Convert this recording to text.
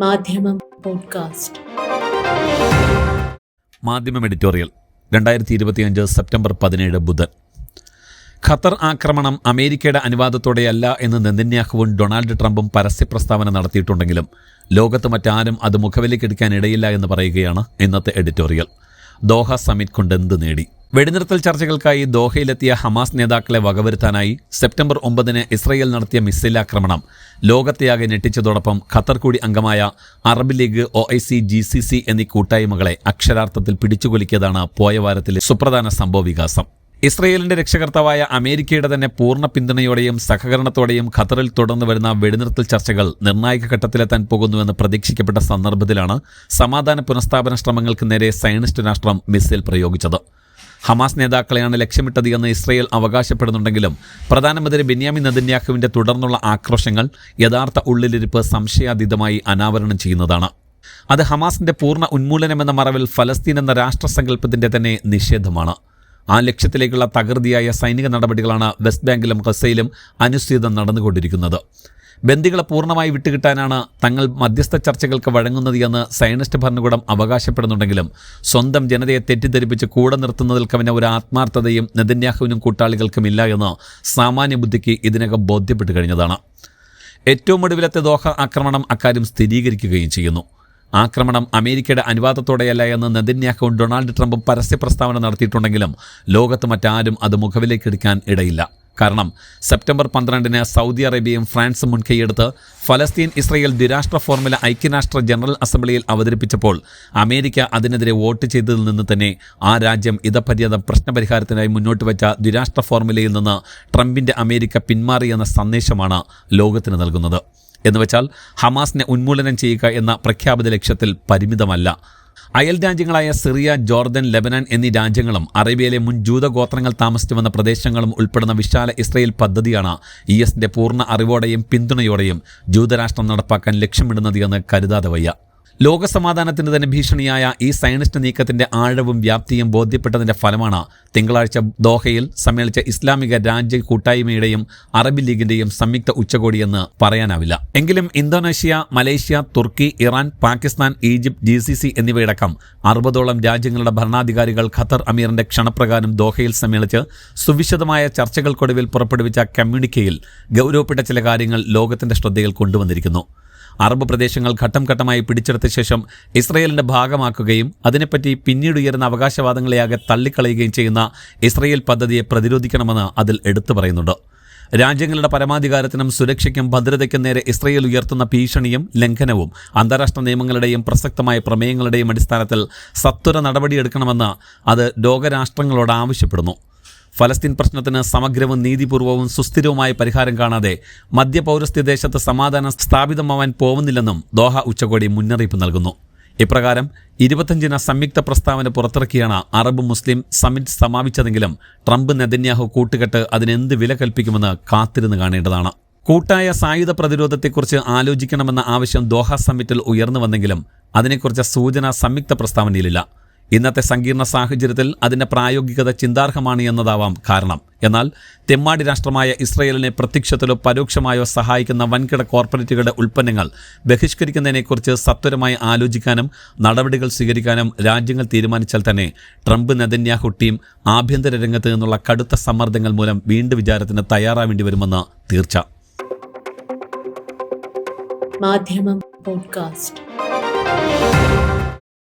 മാധ്യമം പോഡ്കാസ്റ്റ്. മാധ്യമം എഡിറ്റോറിയൽ രണ്ടായിരത്തി ഇരുപത്തിയഞ്ച് സെപ്റ്റംബർ പതിനേഴ് ബുധൻ. ഖത്തർ ആക്രമണം അമേരിക്കയുടെ അനുവാദത്തോടെയല്ല എന്ന് നെതന്യാഹുവും ഡൊണാൾഡ് ട്രംപും പരസ്യ പ്രസ്താവന നടത്തിയിട്ടുണ്ടെങ്കിലും ലോകത്ത് മറ്റാരും അത് മുഖവിലേക്കെടുക്കാൻ ഇടയില്ല എന്ന് പറയുകയാണ് ഇന്നത്തെ എഡിറ്റോറിയൽ. ദോഹ സമിറ്റ് കൊണ്ട് എന്ത് നേടി? വെടിനിർത്തൽ ചർച്ചകൾക്കായി ദോഹയിലെത്തിയ ഹമാസ് നേതാക്കളെ വകവരുത്താനായി സെപ്റ്റംബർ ഒമ്പതിന് ഇസ്രയേൽ നടത്തിയ മിസൈൽ ആക്രമണം. ലോകത്തെയാകെ ഞെട്ടിച്ചതോടൊപ്പം ഖത്തർ കൂടി അംഗമായ Arab League O I C G C C എന്നീ കൂട്ടായ്മകളെ അക്ഷരാർത്ഥത്തിൽ പിടിച്ചുകൊലിക്കിയതാണ് പോയ വാരത്തിലെ സുപ്രധാന സംഭവവികാസം ഇസ്രയേലിന്റെ രക്ഷകർത്താവായ അമേരിക്കയുടെ തന്നെ പൂർണ പിന്തുണയോടെയും സഹകരണത്തോടെയും ഖത്തറിൽ തുടർന്നു വരുന്ന വെടിനിർത്തൽ ചർച്ചകൾ നിർണായക ഘട്ടത്തിലെത്താൻ പോകുന്നുവെന്ന് പ്രതീക്ഷിക്കപ്പെട്ട സന്ദർഭത്തിലാണ് സമാധാന പുനഃസ്ഥാപന ശ്രമങ്ങൾക്ക് നേരെ സയനിസ്റ്റ് രാഷ്ട്രം മിസൈൽ പ്രയോഗിച്ചത്. ഹമാസ് നേതാക്കളെയാണ് ലക്ഷ്യമിട്ടത് എന്ന് ഇസ്രയേൽ അവകാശപ്പെടുന്നുണ്ടെങ്കിലും പ്രധാനമന്ത്രി ബെന്യാമിൻ നദന്യാഹുവിന്റെ തുടർന്നുള്ള ആക്രോശങ്ങൾ യഥാർത്ഥ ഉള്ളിലിരിപ്പ് സംശയാതീതമായി അനാവരണം ചെയ്യുന്നതാണ്. അത് ഹമാസിന്റെ പൂർണ ഉന്മൂലനമെന്ന മറവിൽ ഫലസ്തീൻ എന്ന രാഷ്ട്രസങ്കല്പത്തിന്റെ തന്നെ നിഷേധമാണ്. ആ ലക്ഷ്യത്തിലേക്കുള്ള തകൃതിയായ സൈനിക നടപടികളാണ് വെസ്റ്റ് ബാങ്കിലും ഗസയിലും അനുസ്യൂതം നടന്നുകൊണ്ടിരിക്കുന്നത്. ബന്ദികളെ പൂർണമായി വിട്ടുകിട്ടാനാണ് തങ്ങൾ മധ്യസ്ഥ ചർച്ചകൾക്ക് വഴങ്ങുന്നത് എന്ന് സയനിസ്റ്റ് ഭരണകൂടം അവകാശപ്പെടുന്നുണ്ടെങ്കിലും സ്വന്തം ജനതയെ തെറ്റിദ്ധരിപ്പിച്ച് കൂടെ നിർത്തുന്നതിൽ കവിഞ്ഞ ഒരു ആത്മാർത്ഥതയും കൂട്ടാളികൾക്കും ഇല്ല എന്ന് സാമാന്യ ബുദ്ധിക്ക് ഇതിനകം ബോധ്യപ്പെട്ട് കഴിഞ്ഞതാണ്. ഏറ്റവും ഒടുവിലത്തെ ദോഹ ആക്രമണം അക്കാര്യം സ്ഥിരീകരിക്കുകയും ചെയ്യുന്നു. ആക്രമണം അമേരിക്കയുടെ അനുവാദത്തോടെയല്ല എന്ന് നെതന്യാഹുവും ഡൊണാൾഡ് ട്രംപും പരസ്യ പ്രസ്താവന നടത്തിയിട്ടുണ്ടെങ്കിലും ലോകത്ത് മറ്റാരും അത് മുഖവിലേക്കെടുക്കാൻ ഇടയില്ല. കാരണം സെപ്റ്റംബർ പന്ത്രണ്ടിന് സൗദി അറേബ്യയും ഫ്രാൻസും മുൻകൈയെടുത്ത് ഫലസ്തീൻ ഇസ്രയേൽ ദ്വിരാഷ്ട്ര ഫോർമുല ഐക്യരാഷ്ട്ര ജനറൽ അസംബ്ലിയിൽ അവതരിപ്പിച്ചപ്പോൾ അമേരിക്ക അതിനെതിരെ വോട്ട് ചെയ്തതിൽ നിന്ന് തന്നെ ആ രാജ്യം ഇതപര്യത പ്രശ്നപരിഹാരത്തിനായി മുന്നോട്ട് വെച്ച ദ്വിരാഷ്ട്ര ഫോർമുലയിൽ നിന്ന് ട്രംപിന്റെ അമേരിക്ക പിന്മാറിയെന്ന സന്ദേശമാണ് ലോകത്തിന് നൽകുന്നത്. എന്നുവെച്ചാൽ ഹമാസിനെ ഉന്മൂലനം ചെയ്യുക എന്ന പ്രഖ്യാപിത ലക്ഷ്യത്തിൽ പരിമിതമല്ല. അയൽ രാജ്യങ്ങളായ സിറിയ ജോർദൻ ലെബനാൻ എന്നീ രാജ്യങ്ങളും അറേബ്യയിലെ മുൻ ജൂതഗോത്രങ്ങൾ താമസിച്ചു വന്ന പ്രദേശങ്ങളും ഉൾപ്പെടുന്ന വിശാല ഇസ്രയേൽ പദ്ധതിയാണ് ഇ എസിന്റെ പൂർണ അറിവോടെയും പിന്തുണയോടെയും ജൂതരാഷ്ട്രം നടപ്പാക്കാൻ ലക്ഷ്യമിടുന്നത് എന്ന് കരുതാതെ വയ്യ. ലോകസമാധാനത്തിന് തന്നെ ഭീഷണിയായ ഈ സയനിസ്റ്റ് നീക്കത്തിന്റെ ആഴവും വ്യാപ്തിയും ബോധ്യപ്പെട്ടതിന്റെ ഫലമാണ് തിങ്കളാഴ്ച ദോഹയിൽ സമ്മേളിച്ച ഇസ്ലാമിക രാജ്യ കൂട്ടായ്മയുടെയും അറബ് ലീഗിന്റെയും സംയുക്ത ഉച്ചകോടിയെന്ന് പറയാനാവില്ല. എങ്കിലും Indonesia Malaysia Turkey Iran Pakistan Egypt G C C എന്നിവയടക്കം അറുപതോളം രാജ്യങ്ങളുടെ ഭരണാധികാരികൾ ഖത്തർ അമീറിന്റെ ക്ഷണപ്രകാരം ദോഹയിൽ സമ്മേളിച്ച് സുവിശദമായ ചർച്ചകൾക്കൊടുവിൽ പുറപ്പെടുവിച്ച കമ്മ്യൂണിക്കയിൽ ഗൗരവപ്പെട്ട ചില കാര്യങ്ങൾ ലോകത്തിന്റെ ശ്രദ്ധയിൽ കൊണ്ടുവന്നിരിക്കുന്നു. അറബ് പ്രദേശങ്ങൾ ഘട്ടം ഘട്ടമായി പിടിച്ചെടുത്ത ശേഷം ഇസ്രയേലിന്റെ ഭാഗമാക്കുകയും അതിനെപ്പറ്റി പിന്നീട് ഉയരുന്ന അവകാശവാദങ്ങളെയാകെ തള്ളിക്കളയുകയും ചെയ്യുന്ന ഇസ്രയേൽ പദ്ധതിയെ പ്രതിരോധിക്കണമെന്ന് അതിൽ എടുത്തു പറയുന്നുണ്ട്. രാജ്യങ്ങളുടെ പരമാധികാരത്തിനും സുരക്ഷയ്ക്കും ഭദ്രതയ്ക്കും നേരെ ഇസ്രയേൽ ഉയർത്തുന്ന ഭീഷണിയും ലംഘനവും അന്താരാഷ്ട്ര നിയമങ്ങളുടെയും പ്രസക്തമായ പ്രമേയങ്ങളുടെയും അടിസ്ഥാനത്തിൽ സത്വര നടപടിയെടുക്കണമെന്ന് അത് ലോകരാഷ്ട്രങ്ങളോട് ആവശ്യപ്പെടുന്നു. ഫലസ്തീൻ പ്രശ്നത്തിന് സമഗ്രവും നീതിപൂർവവും സുസ്ഥിരവുമായ പരിഹാരം കാണാതെ മധ്യപൗരസ്ത്യ ദേശത്ത് സമാധാനം സ്ഥാപിതമാവാൻ പോകുന്നില്ലെന്നും ദോഹ ഉച്ചകോടി മുന്നറിയിപ്പ് നൽകുന്നു. ഇപ്രകാരം ഇരുപത്തഞ്ചിന് സംയുക്ത പ്രസ്താവന പുറത്തിറക്കിയാണ് അറബ് മുസ്ലിം സമിറ്റ് സമാപിച്ചതെങ്കിലും ട്രംപ് നെതന്യാഹു കൂട്ടുകെട്ട് അതിനെന്ത് വില കൽപ്പിക്കുമെന്ന് കാത്തിരുന്ന് കാണേണ്ടതാണ്. കൂട്ടായ സായുധ പ്രതിരോധത്തെക്കുറിച്ച് ആലോചിക്കണമെന്ന ആവശ്യം ദോഹ സമ്മിറ്റിൽ ഉയർന്നു വന്നെങ്കിലും അതിനെക്കുറിച്ച് സൂചന സംയുക്ത പ്രസ്താവനയിലില്ല. ഇന്നത്തെ സങ്കീർണ സാഹചര്യത്തിൽ അതിന്റെ പ്രായോഗികത ചിന്താർഹമാണ് എന്നതാവാം കാരണം. എന്നാൽ തെമ്മാടി രാഷ്ട്രമായ ഇസ്രയേലിനെ പ്രത്യക്ഷത്തിലോ പരോക്ഷമായോ സഹായിക്കുന്ന വൻകിട കോർപ്പറേറ്റുകളുടെ ഉൽപ്പന്നങ്ങൾ ബഹിഷ്കരിക്കുന്നതിനെക്കുറിച്ച് സത്വരമായി ആലോചിക്കാനും നടപടികൾ സ്വീകരിക്കാനും രാജ്യങ്ങൾ തീരുമാനിച്ചാൽ തന്നെ ട്രംപ് നെതന്യാഹു ടീം ആഭ്യന്തര രംഗത്ത് നിന്നുള്ള കടുത്ത സമ്മർദ്ദങ്ങൾ മൂലം വീണ്ടും വിചാരത്തിന് തയ്യാറാവേണ്ടി വരുമെന്ന് തീർച്ച. പോഡ്കാസ്റ്റ്.